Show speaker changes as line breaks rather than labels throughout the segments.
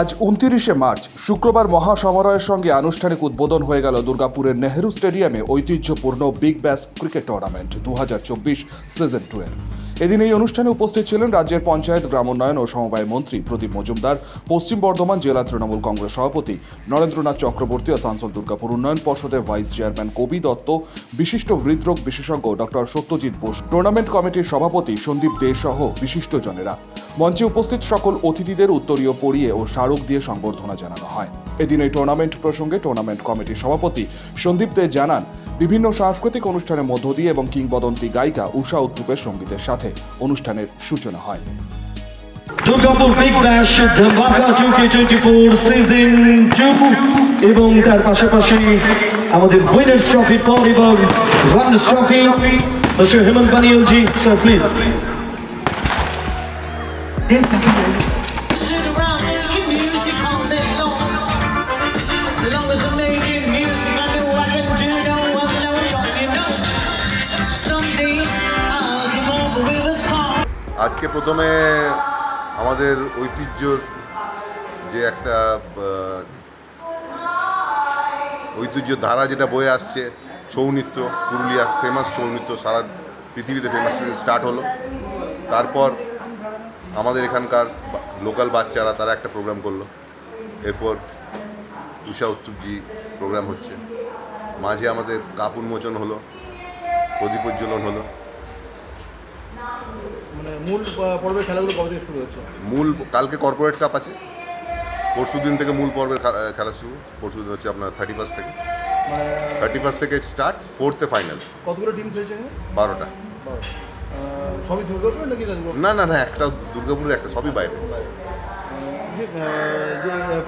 আজ উনতিরিশে মার্চ, শুক্রবার মহাসমারোহের সঙ্গে আনুষ্ঠানিক উদ্বোধন হয়ে গেল দুর্গাপুরের নেহেরু স্টেডিয়ামে ঐতিহ্যপূর্ণ বিগ ব্যাস ক্রিকেট টুর্নামেন্ট দু সিজন টু এর। এদিন এই অনুষ্ঠানে উপস্থিত ছিলেন রাজ্যের পঞ্চায়েত, গ্রামোন্নয়ন ও সমবায় মন্ত্রী প্রদীপ মজুমদার, পশ্চিম বর্ধমান জেলা তৃণমূল কংগ্রেস সভাপতি নরেন্দ্রনাথ চক্রবর্তী ও আসানসোল দুর্গাপুর উন্নয়ন পর্ষদের ভাইস চেয়ারম্যান কবি দত্ত, বিশিষ্ট হৃদরোগ বিশেষজ্ঞ ডক্টর সত্যজিৎ বোস, টুর্নামেন্ট কমিটির সভাপতি সন্দীপ দে সহ বিশিষ্টজনেরা। মঞ্চে উপস্থিত সকল অতিথিদের উত্তরীয় পড়িয়ে ও স্মারক দিয়ে সংবর্ধনা জানানো হয়। এদিন এই টুর্নামেন্ট প্রসঙ্গে টুর্নামেন্ট কমিটির সভাপতি সন্দীপ দে জানান বিভিন্ন সাংস্কৃতিক অনুষ্ঠানের মধ্য দিয়ে এবং কিংবদন্তি গায়িকা উষা উত্তুপের সঙ্গীতের সাথে অনুষ্ঠানের সূচনা হয়।
দুর্গাপুর বিগ ব্যাশ ধামাকা two K twenty four season two এবং তার পাশাপাশি আমাদের উইনার্স ট্রফি পর এবং runners trophy mister Hemant Banerjee sir please
আজকে প্রথমে আমাদের ঐতিহ্যর যে একটা ঐতিহ্য ধারা যেটা বয়ে আসছে ছৌ নৃত্য পুরুলিয়া ফেমাস ছৌ নৃত্য সারা পৃথিবীতে ফেমাস স্টার্ট হলো। তারপর আমাদের এখানকার লোকাল বাচ্চারা, তারা একটা প্রোগ্রাম করল। এরপর উষা উত্তুপজি প্রোগ্রাম হচ্ছে। মাঝে আমাদের কাপ উন্মোচন হলো প্রদীপ উজ্জ্বলন হলো।
মানে মূল পর্বের খেলাগুলো কবে থেকে শুরু হচ্ছে
মূল কালকে কর্পোরেট কাপ আছে। পরশু দিন থেকে মূল পর্বের খেলা শুরু। পরশু দিন হচ্ছে আপনার থার্টি ফার্স্ট থেকে।
মানে
থার্টি ফার্স্ট থেকে স্টার্ট ফোর্থে ফাইনাল
কতগুলো টিম খেলছে
বারোটা।
সবই দুর্গাপুর নাকি
না না না একটা দুর্গাপুরের একটা সবই বাইরে।
যে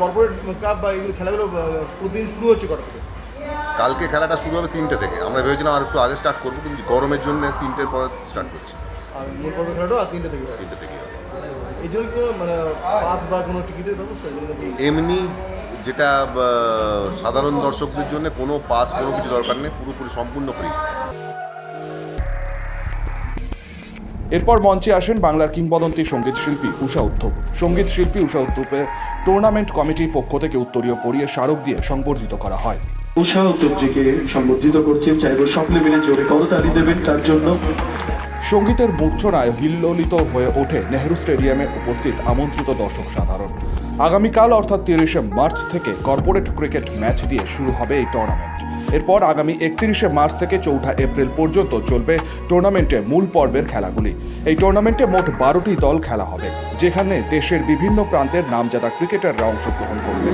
কর্পোরেট কাপ বা খেলাগুলো প্রতিদিন শুরু হচ্ছে কটা থেকে?
কালকে খেলাটা শুরু হবে তিনটে থেকে। আমরা ভেবেছিলাম আর একটু আগে স্টার্ট করব কিন্তু গরমের জন্য তিনটের পর স্টার্ট করছি।
আর মূল পর্বের খেলাটাও আর তিনটে থেকে
তিনটে থেকে
এই জন্য মানে পাস বা কোনো টিকিটের ব্যবস্থা
এমনি যেটা সাধারণ দর্শকদের জন্য কোনো পাস কোনো কিছু দরকার নেই পুরোপুরি সম্পূর্ণ ফ্রি
এরপর মঞ্চে আসেন বাংলার কিংবদন্তি সংগীত শিল্পী উষা উত্থুপ সংগীত শিল্পী উষা উত্থুপে টুর্নামেন্ট কমিটির পক্ষ থেকে উত্তরীয় পড়িয়ে স্মারক দিয়ে সংবর্ধিত করা হয়।
উষা উত্তরজিকে সংবর্ধিত করছি চাইব সকলে মিলে জোরে করতালি দেবেন তার জন্য
সঙ্গীতের মূর্ছনায় হিল্লোলিত হয়ে ওঠে নেহেরু স্টেডিয়ামে উপস্থিত আমন্ত্রিত দর্শক সাধারণ। আগামীকাল অর্থাৎ তিরিশে মার্চ থেকে কর্পোরেট ক্রিকেট ম্যাচ দিয়ে শুরু হবে এই টুর্নামেন্ট। এরপর আগামী একত্রিশে মার্চ থেকে চৌঠা এপ্রিল পর্যন্ত চলবে টুর্নামেন্টে মূল পর্বের খেলাগুলি। এই টুর্নামেন্টে মোট বারোটি দল খেলা হবে, যেখানে দেশের বিভিন্ন প্রান্তের নামজাদা ক্রিকেটাররা অংশগ্রহণ করবে।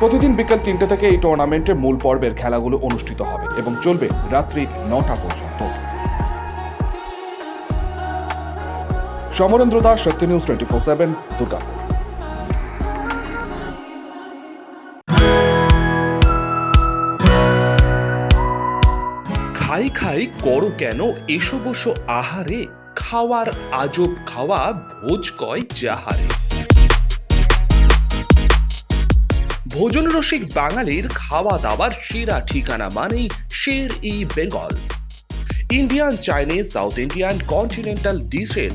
প্রতিদিন বিকেল তিনটে থেকে এই টুর্নামেন্টে মূল পর্বের খেলাগুলো অনুষ্ঠিত হবে এবং চলবে রাত্রি নটা পর্যন্ত। Samarendra Das, Satya news twenty four seven, Durgapur.
খাই খাই করো কেন? এসো বসো আহারে, খাওয়ার আজব খাওয়া, ভোজ কয় যাহারে। ভোজন রসিক বাঙালির খাওয়া দাওয়ার সেরা ঠিকানা মানেই Sher e Bengal Indian, Chinese, South Indian, continental ডিশের